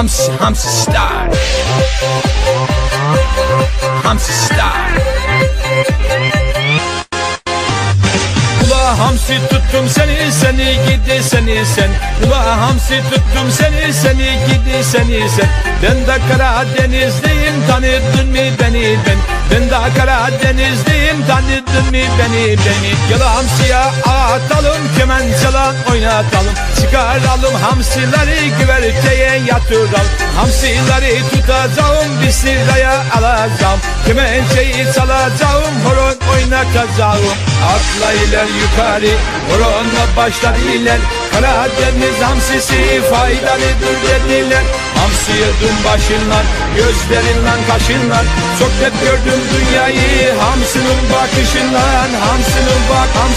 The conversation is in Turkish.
Hamsi, hamsi star. Hamsi star. Ula hamsi tuttum seni seni gidi seni sen Ula hamsi tuttum seni seni gidi seni sen Ben de Karadenizliyim tanıdın mı beni ben Ben de Karadenizliyim tanıdın mı beni beni? Gel hamsiye atalım kemen çalan oynatalım. Çıkaralım hamsileri güverteye yatıralım. Hamsileri tutacağım bir sıraya alacağım. Kemençeyi çalacağım horon oynatacağım. Atla iler yukarı horonla başlar iler. Karadeniz hamsisi faydalıdır dediler Hamsi yedim başınla gözlerinle kaşınla Çok net gördüm dünyayı hamsının bakışından Hamsının bak hamsi